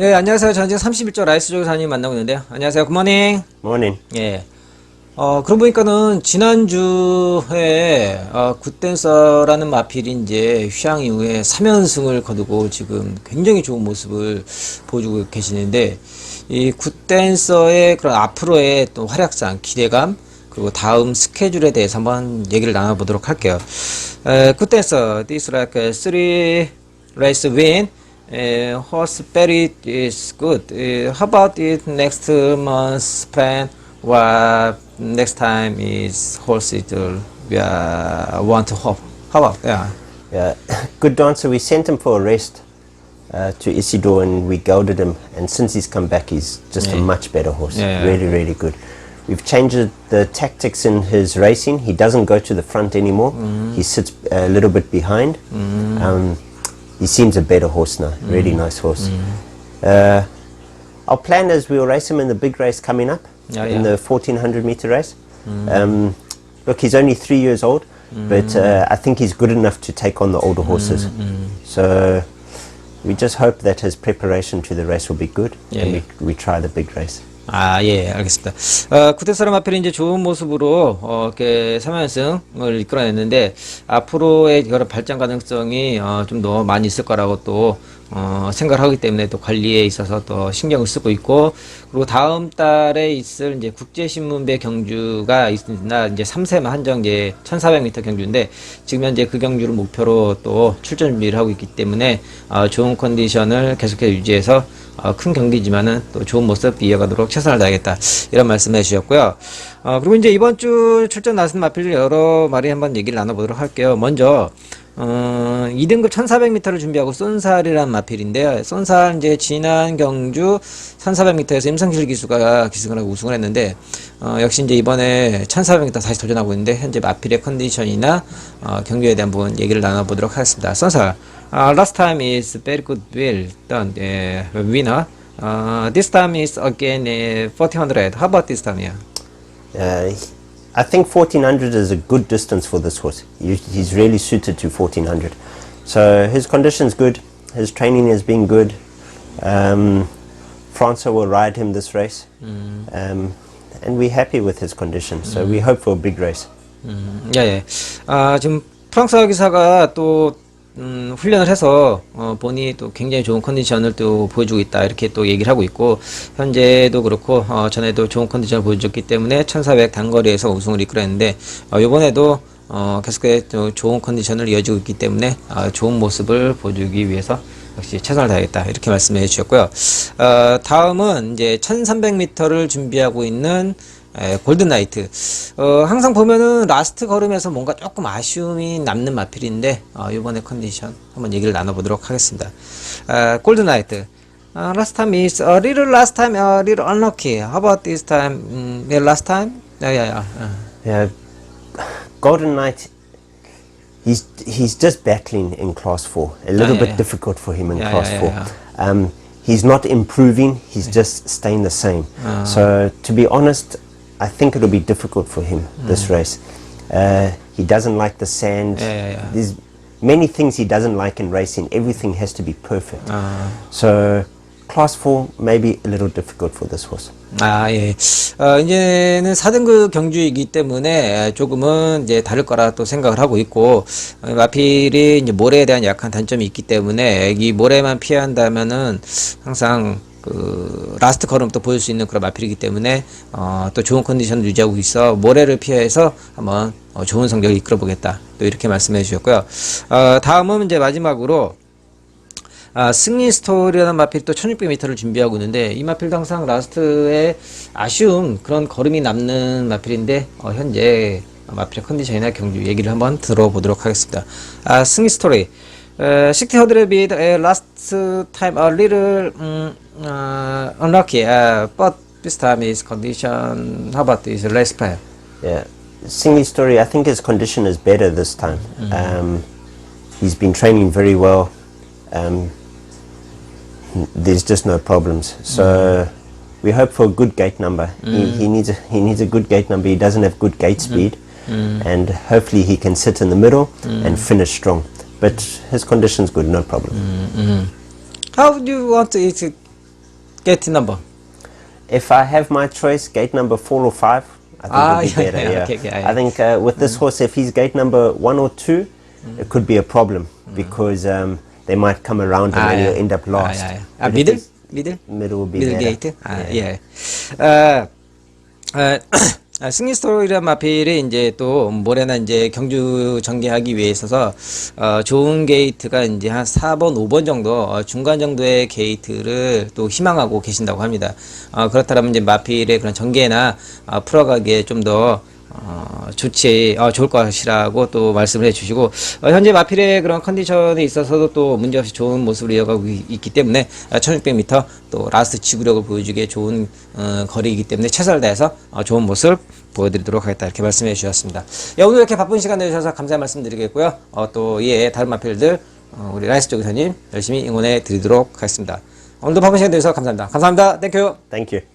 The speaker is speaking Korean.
예, 안녕하세요. 저는 지금 31조 라이스 조교사님 만나고 있는데요. 안녕하세요. 굿모닝. Morning. 예. 어, 그러고 보니까는 지난주에, 어, 굿댄서라는 마필이 이제 휴양 이후에 3연승을 거두고 지금 굉장히 좋은 모습을 보여주고 계시는데, 이 굿댄서의 그런 앞으로의 또 활약상, 기대감, 그리고 다음 스케줄에 대해서 한번 얘기를 나눠보도록 할게요. 에, 굿댄서, this like a three race win. Uh, horse berry is good. Uh, how about it next month's plan? What next time is horse it will we uh, want to hope. How about yeah? Yeah, good dancer. We sent him for a rest uh, to Isidore and we gelded him. And since he's come back, he's just a much better horse. Yeah, yeah. Really, really good. We've changed the- tactics in his racing. He doesn't go to the front anymore. Mm-hmm. He sits a little bit behind. Um, he seems a better horse now. Really Mm-hmm. nice horse. Uh, our plan is we'll race him in the big race coming up, in yeah. the 1400 meter race. Um, look, he's only three years old, but uh, I think he's good enough to take on the older horses. So we just hope that his preparation to the race will be good, Yeah, and yeah. We, we try the big race. 아, 예, 알겠습니다. 어, 구테사람 마필이 이제 좋은 모습으로, 어, 이렇게 3연승을 이끌어냈는데, 앞으로의 그런 발전 가능성이, 어, 좀 더 많이 있을 거라고 또, 어, 생각을 하기 때문에 또 관리에 있어서 또 신경을 쓰고 있고, 그리고 다음 달에 있을 이제 국제신문배 경주가 있으나, 이제 3세만 한정 이제 1400m 경주인데, 지금 현재 그 경주를 목표로 또 출전 준비를 하고 있기 때문에, 어, 좋은 컨디션을 계속해서 유지해서, 어, 큰 경기지만은 또 좋은 모습 이어가도록 최선을 다하겠다 이런 말씀해 주셨고요. 어, 그리고 이제 이번 주 출전 나선 마필 여러 마리 한번 얘기를 나눠보도록 할게요. 먼저 어, 2등급 1400m를 준비하고 쏜살이란 마필인데요. 쏜살 이제 지난 경주 1400m에서 임상실 기수가 기승을 하고 우승을 했는데 어, 역시 이제 이번에 1400m 다시 도전하고 있는데 현재 마필의 컨디션이나 어, 경기에 대한 부분 얘기를 나눠보도록 하겠습니다. 쏜살 last time is very good well done, uh, winner. Uh, this time is again uh, 1400. How about this time? Yeah. Uh, I think 1400 is a good distance for this horse. He, he's really suited to 1400. So his condition's good, his training has been good. Um, Francois will ride him this race. Um, and we're happy with his condition. So we hope for a big race. 음, 예, 예. 아, 지금 프랑스 기사가 또 음, 훈련을 해서 어, 본인이 또 굉장히 좋은 컨디션을 또 보여주고 있다 이렇게 또 얘기를 하고 있고 현재도 그렇고 어, 전에도 좋은 컨디션을 보여줬기 때문에 1400 단거리에서 우승을 이끌었는데 어, 이번에도 어, 계속해서 또 좋은 컨디션을 이어지고 있기 때문에 어, 좋은 모습을 보여주기 위해서 역시 최선을 다하겠다 이렇게 말씀해 주셨고요. 어, 다음은 이제 1300m를 준비하고 있는 에, 골든 나이트. 어, 항상 보면은 라스트 걸음에서 뭔가 조금 아쉬움이 남는 마필인데, 어, 이번에 컨디션 한번 얘기를 나눠보도록 하겠습니다. 어, 골든 나이트. Uh, last time is a little last time a little unlucky. How about this time? Mm, yeah, last time? Yeah, yeah, yeah. Uh, Yeah, Golden Knight. He's he's just battling in class four. A little yeah, bit yeah. difficult for him in Yeah, class yeah, four. yeah, Um, he's not improving. He's just staying the same. Ah. So to be honest, I think it'll be difficult for him this race. Uh, he doesn't like the sand. Mm. Yeah, yeah, yeah. There's many things he doesn't like in racing. Everything has to be perfect. 아. So class four may be a little difficult for this horse. 아, 예. 어, 이제는 4등급 경주이기 때문에 조금은 이제 다를 거라 또 생각을 하고 있고, 어, 마필이 이제 모래에 대한 약한 단점이 있기 때문에 이 모래만 피한다면은 항상 그 라스트 걸음도 보일 수 있는 그런 마필이기 때문에 어, 또 좋은 컨디션을 유지하고 있어 모래를 피해서 한번 어, 좋은 성적을 이끌어 보겠다. 또 이렇게 말씀해 주셨고요. 어, 다음은 이제 마지막으로 아, 승리 스토리라는 마필 또 1600m를 준비하고 있는데 이 마필도 항상 라스트에 아쉬움 그런 걸음이 남는 마필인데 어, 현재 마필의 컨디션이나 경주 얘기를 한번 들어보도록 하겠습니다. 아, 승리 스토리. Uh, 60 bit uh, last time a little um, uh, unlucky, uh, but this time his condition. How about this race plan? Yeah, Singley story. I think his condition is better this time. Um, he's been training very well. Um, there's just no problems. So we hope for a good gate number. He, he needs a, he needs a good gate number. He doesn't have good gate speed, and hopefully he can sit in the middle and finish strong. But his condition's good, no problem. Mm-hmm. How do you want to get number? If I have my choice, gate number four or five, I think ah, would be better. Yeah, yeah. Okay, yeah I think uh, with this mm. horse, if he's gate number one or two, mm. it could be a problem mm. because um, they might come around ah, and you'll end up ah, lost. Ah, middle, middle, middle be middle better. gate. Eh? Ah, yeah. Uh, uh 아, 승리 스토리란 마필이 이제 또 모레나 이제 경주 전개하기 위해 있어서 어, 좋은 게이트가 이제 한 4번, 5번 정도 어, 중간 정도의 게이트를 또 희망하고 계신다고 합니다. 어, 그렇다면 이제 마필의 그런 전개나 어, 풀어가기에 좀더 어, 좋지, 어, 좋을 것이라고 또 말씀을 해주시고, 어, 현재 마필의 그런 컨디션에 있어서도 또 문제없이 좋은 모습을 이어가고 있- 있기 때문에, 어, 1600m 또 라스트 지구력을 보여주기에 좋은, 어, 거리이기 때문에 최선을 다해서 어, 좋은 모습 보여드리도록 하겠다. 이렇게 말씀해 주셨습니다. 예, 오늘 이렇게 바쁜 시간 내주셔서 감사 말씀 드리겠고요. 어, 또, 예, 다른 마필들, 어, 우리 라이스 조교사님 열심히 응원해 드리도록 하겠습니다. 오늘도 바쁜 시간 내주셔서 감사합니다. 감사합니다. 땡큐. You.